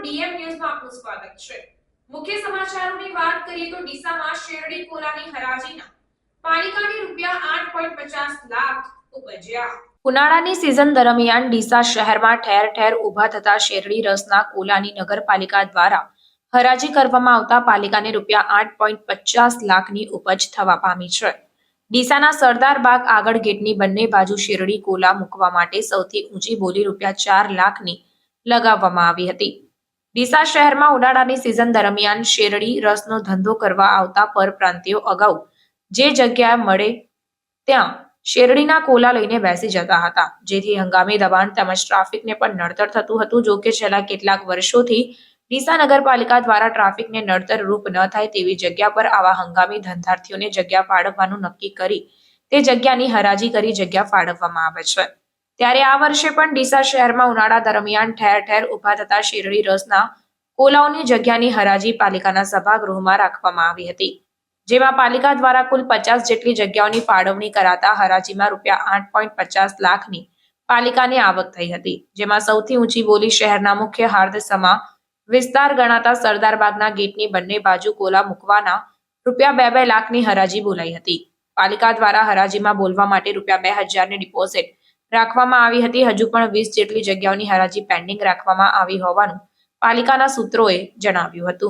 DM ન્યૂઝમાં આપનું સ્વાગત છે. મુખ્ય સમાચારોની વાત કરીએ તો ડીસામાં શેરડી કોલાની હરાજીના પાલિકાની રૂપિયા આઠ પોઈન્ટ પચાસ લાખ ઉપજ્યા. ઉનાળાની સિઝન દરમિયાન ડીસા શહેરમાં ઠેર ઠેર ઊભા થતા શેરડી રસના કોલાની નગરપાલિકા દ્વારા હરાજી કરવામાં આવતા પાલિકાને રૂપિયા આઠ પોઈન્ટ પચાસ લાખની ઉપજ થવા પામી છે. ડીસાના સરદાર બાગ આગળ ગેટની બંને બાજુ શેરડી કોલા મૂકવા માટે સૌથી ઊંચી બોલી રૂપિયા ચાર લાખની લગાવવામાં આવી હતી. ડીસા શહેરમાં ઉનાળાની સિઝન દરમિયાન શેરડી રસનો ધંધો કરવા આવતા પરપ્રાંતિયો અગાઉ જે જગ્યા મળે ત્યાં શેરડીના કોલા લઈને બેસી જતા હતા. જેથી હંગામી દબાણ તેમજ ટ્રાફિકને પણ નડતર થતું હતું. જો કે છેલ્લા કેટલાક વર્ષોથી ડીસા નગરપાલિકા દ્વારા ટ્રાફિકને નડતર રૂપ ન થાય તેવી જગ્યા પર આવા હંગામી ધંધાર્થીઓને જગ્યા ફાળવવાનું નક્કી કરી તે જગ્યાની હરાજી કરી જગ્યા ફાળવવામાં આવે છે. ત્યારે આ વર્ષે પણ ડીસા શહેરમાં ઉનાળા દરમિયાન ઠેર ઠેર ઊભા થતા શેરડી રસના કોલાઓની જગ્યાની હરાજી પાલિકાના સભાગૃહમાં રાખવામાં આવી હતી, જેમાં પાલિકા દ્વારા કુલ પચાસ જેટલી જગ્યાઓની ફાળવણી કરાતા હરાજીમાં રૂપિયા આઠ પોઈન્ટ પચાસ લાખની પાલિકાની આવક થઈ હતી, જેમાં સૌથી ઊંચી બોલી શહેરના મુખ્ય હાર્દસમા વિસ્તાર ગણાતા સરદાર બાગના ગેટની બંને બાજુ કોલા મૂકવાના રૂપિયા બે બે લાખની હરાજી બોલાઈ હતી, પાલિકા દ્વારા હરાજીમાં બોલવા માટે રૂપિયા બે હજારની ડિપોઝિટ રાખવામાં આવી હતી. હજુ પણ વીસ જેટલી જગ્યાઓની હરાજી પેન્ડિંગ રાખવામાં આવી હોવાનું પાલિકાના સૂત્રોએ જણાવ્યું હતું.